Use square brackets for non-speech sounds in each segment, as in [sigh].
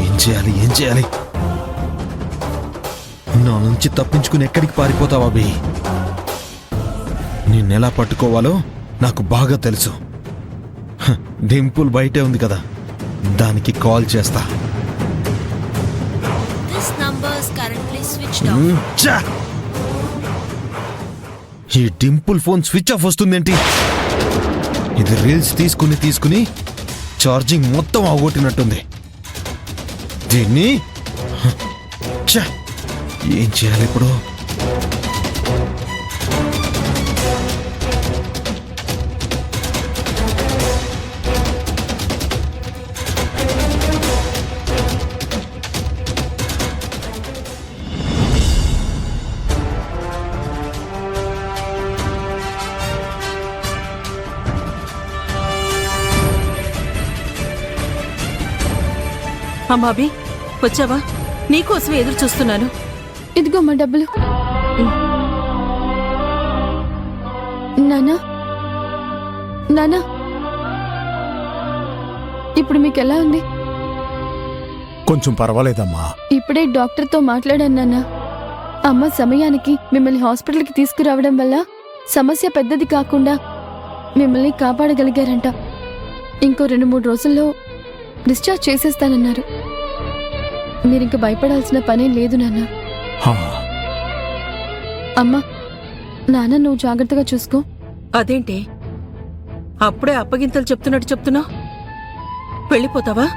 ఏం చేయాలి ఏం చేయాలి? నా నుంచి తప్పించుకుని ఎక్కడికి పారిపోతావా అభి నిన్నెలా పట్టుకోవాలో నాకు బాగా తెలుసు. డింపుల్ బయటే ఉంది కదా. దానికి కాల్ చేస్తా! ఈ డింపుల్ ఫోన్ స్విచ్ ఆఫ్ వస్తుందేంటి? ఇది రీల్స్ తీసుకుని తీసుకుని ఛార్జింగ్ మొత్తం అవగొట్టినట్టుంది దీన్ని? ఏం చేయాలి ఇప్పుడు? అమ్మాబి వచ్చావా? నీకోసం ఎదురు చూస్తున్నాను. ఇదిగో మా డబ్బులు. నానా? నానా? ఇప్పుడు మీకు ఎలా ఉంది? కొంచెం పర్వాలేదమ్మా. ఇప్పుడే డాక్టర్తో మాట్లాడాను నాన్న అమ్మ సమయానికి మిమ్మల్ని హాస్పిటల్కి తీసుకురావడం వల్ల సమస్య పెద్దది కాకుండా మిమ్మల్ని కాపాడగలిగారంట. ఇంకో రెండు మూడు రోజుల్లో డిశ్చార్జ్ చేసేస్తానన్నారు. మీరింక భయపడాల్సిన పనేం లేదు నాన్న. అమ్మా నాన్న నువ్వు జాగ్రత్తగా చూసుకో. అదేంటి? అప్పుడే అప్పగింతలు చెప్తున్నట్టు చెప్తున్నావు? వెళ్ళిపోతావా.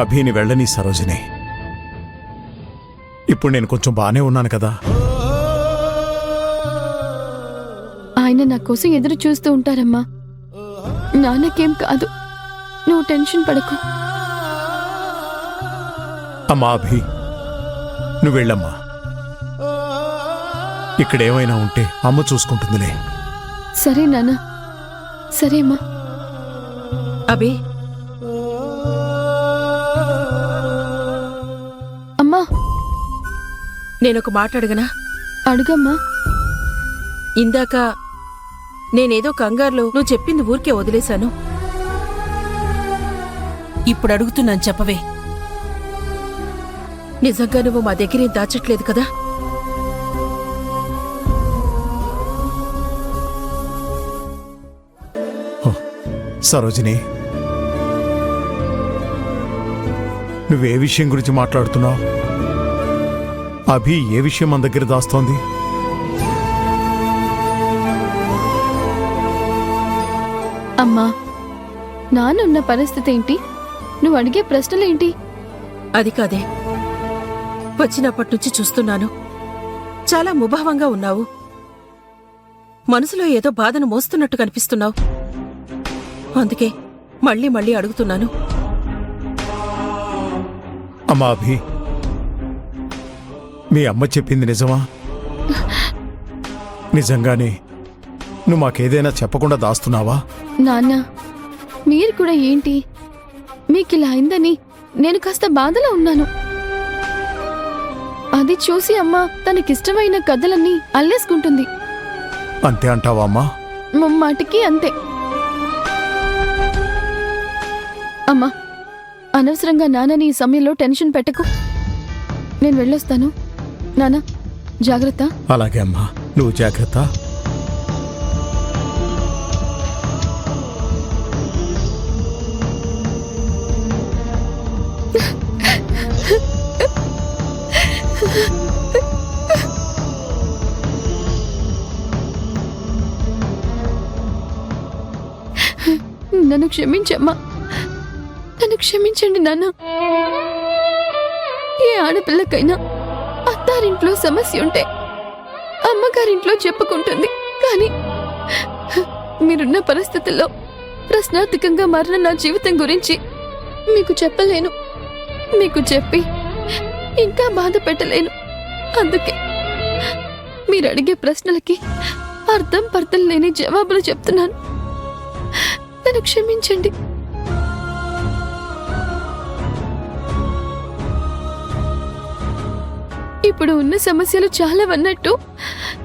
అభిని వెళ్ళని సరోజిని. ఇప్పుడు నేను కొంచెం బానే ఉన్నాను కదా. ఆయన నా కోసం ఎదురు చూస్తూ ఉంటారమ్మా. నాన్నకేం కాదు. నువ్వు టెన్షన్ పడకు. అమ్మా అభి నువ్వు వెళ్ళమ్మా. ఇక్కడేమైనా ఉంటే అమ్మ చూసుకుంటుందిలే. సరే నాన్న. సరే అమ్మా. అబి అమ్మా. నేనొక మాట అడగనా? అడుగమ్మా. ఇందాక నేనేదో కంగారులో నువ్వు చెప్పింది ఊరికే వదిలేశాను. ఇప్పుడు అడుగుతున్నాను చెప్పవే. నిజంగా నువ్వు మా దగ్గరేం దాచట్లేదు కదా? సరోజిని. నువ్వే విషయం గురించి మాట్లాడుతున్నావు? అభి ఏ విషయం మన దగ్గర దాస్తోంది? అమ్మా నాన్నున్న పరిస్థితి ఏంటి? నువ్వు అడిగే ప్రశ్నలేంటి? అది కాదే. వచ్చినప్పటి నుంచి చూస్తున్నాను. చాలా ముభావంగా ఉన్నావు. మనసులో ఏదో బాధను మోస్తున్నట్టు కనిపిస్తున్నావు. అందుకే మళ్ళీ మళ్ళీ అడుగుతున్నాను. అమ్మా అభి మీ అమ్మ చెప్పింది నిజమా? [laughs] నిజంగానే నువ్వు మాకేదైనా చెప్పకుండా దాస్తున్నావా? నాన్న మీరు కూడా ఏంటి? మీకు ఇలా అయిందని నేను కాస్త బాధలో ఉన్నాను. అది చూసి అమ్మ తనకిష్టమైన కథలన్నీ అల్లేసుకుంటుంది. అంతే అంటావా అమ్మా? ముమ్మాటికి అంతే. అమ్మా అనవసరంగా నాన్నని ఈ సమయంలో టెన్షన్ పెట్టకు. నేను వెళ్ళొస్తాను. నాన్న జాగ్రత్త. అలాగే అమ్మా. నువ్వు జాగ్రత్త. నన్ను క్షమించమ్మా. నన్ను క్షమించండి నాన్న. ఏ ఆడపిల్లకైనా అత్తారింట్లో సమస్య ఉంటే అమ్మగారింట్లో చెప్పుకుంటుంది. కానీ మీరున్న పరిస్థితుల్లో ప్రశ్నార్థకంగా మారిన నా జీవితం గురించి మీకు చెప్పలేను. మీకు చెప్పి ఇంకా బాధ పెట్టలేను. అందుకే మీరు అడిగే ప్రశ్నలకి అర్థం పర్థం లేని జవాబులు చెప్తున్నాను. నన్ను క్షమించండి. ఇప్పుడు ఉన్న సమస్యలు చాలా అన్నట్టు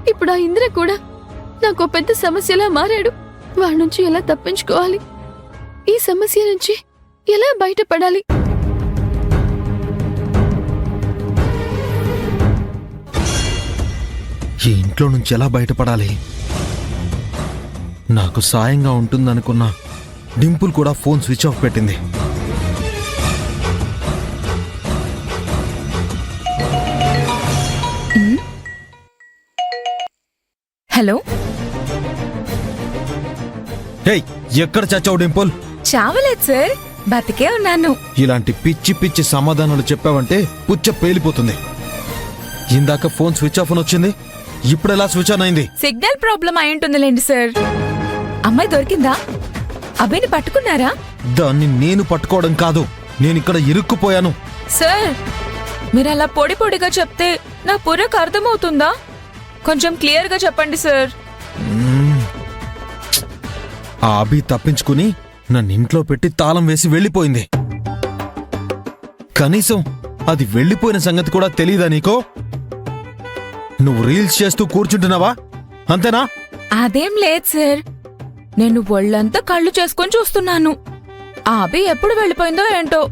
ఇప్పుడు ఆ ఇంద్ర కూడా నాకు పెద్ద సమస్యలా మారాడు. వాడి నుంచి ఎలా తప్పించుకోవాలి? ఈ సమస్య నుంచి ఎలా బయటపడాలి? ఈ ఇంట్లో నుంచి ఎలా బయటపడాలి? నాకు సాయంగా ఉంటుందనుకున్నా డింపుల్ కూడా ఫోన్ స్విచ్ ఆఫ్ పెట్టింది. హలో? ఎక్కడ చచ్చావు డింపుల్? చావలేదు సార్ బతికే ఉన్నాను. ఇలాంటి పిచ్చి పిచ్చి సమాధానాలు చెప్పావంటే పుచ్చ పేలిపోతుంది. ఇందాక ఫోన్ స్విచ్ ఆఫ్ అని వచ్చింది ఇప్పుడు ఎలా స్విచ్ ఆన్ అయింది? సిగ్నల్ ప్రాబ్లం అయి ఉంటుందిలేండి సార్ అమ్మాయి దొరికిందా? అబ్బాయిని పట్టుకున్నారా? దాన్ని నేను పట్టుకోవడం కాదు. నేను ఇక్కడ ఇరుక్కుపోయాను. సార్ మీరు అలా పొడి పొడిగా చెప్తే నా పురకు అర్థమవుతుందా? కొంచెం క్లియర్గా చెప్పండి సార్. ఆ అభి తప్పించుకుని నన్ను ఇంట్లో పెట్టి తాళం వేసి వెళ్ళిపోయింది. కనీసం అది వెళ్ళిపోయిన సంగతి కూడా తెలీదా నీకో? నువ్వు రీల్స్ చేస్తూ కూర్చుంటున్నావా? అంతేనా? అదేం లేదు సార్. నేను ఒళ్ళంతా కళ్ళు చేసుకొని చూస్తున్నాను. ఆ అభి ఎప్పుడు వెళ్ళిపోయిందో ఏంటో?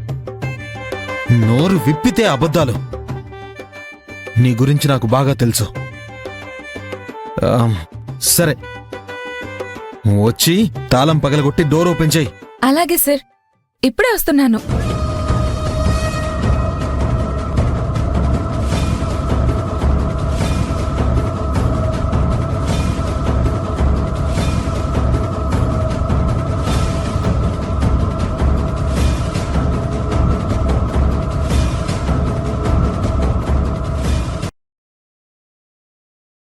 నోరు విప్పితే అబద్ధాలు. నీ గురించి నాకు బాగా తెలుసు. ఆమ్, సరే. వచ్చి తాళం పగలగొట్టి డోర్ ఓపెన్ చేయి. అలాగే సార్. ఇప్పుడే వస్తున్నాను.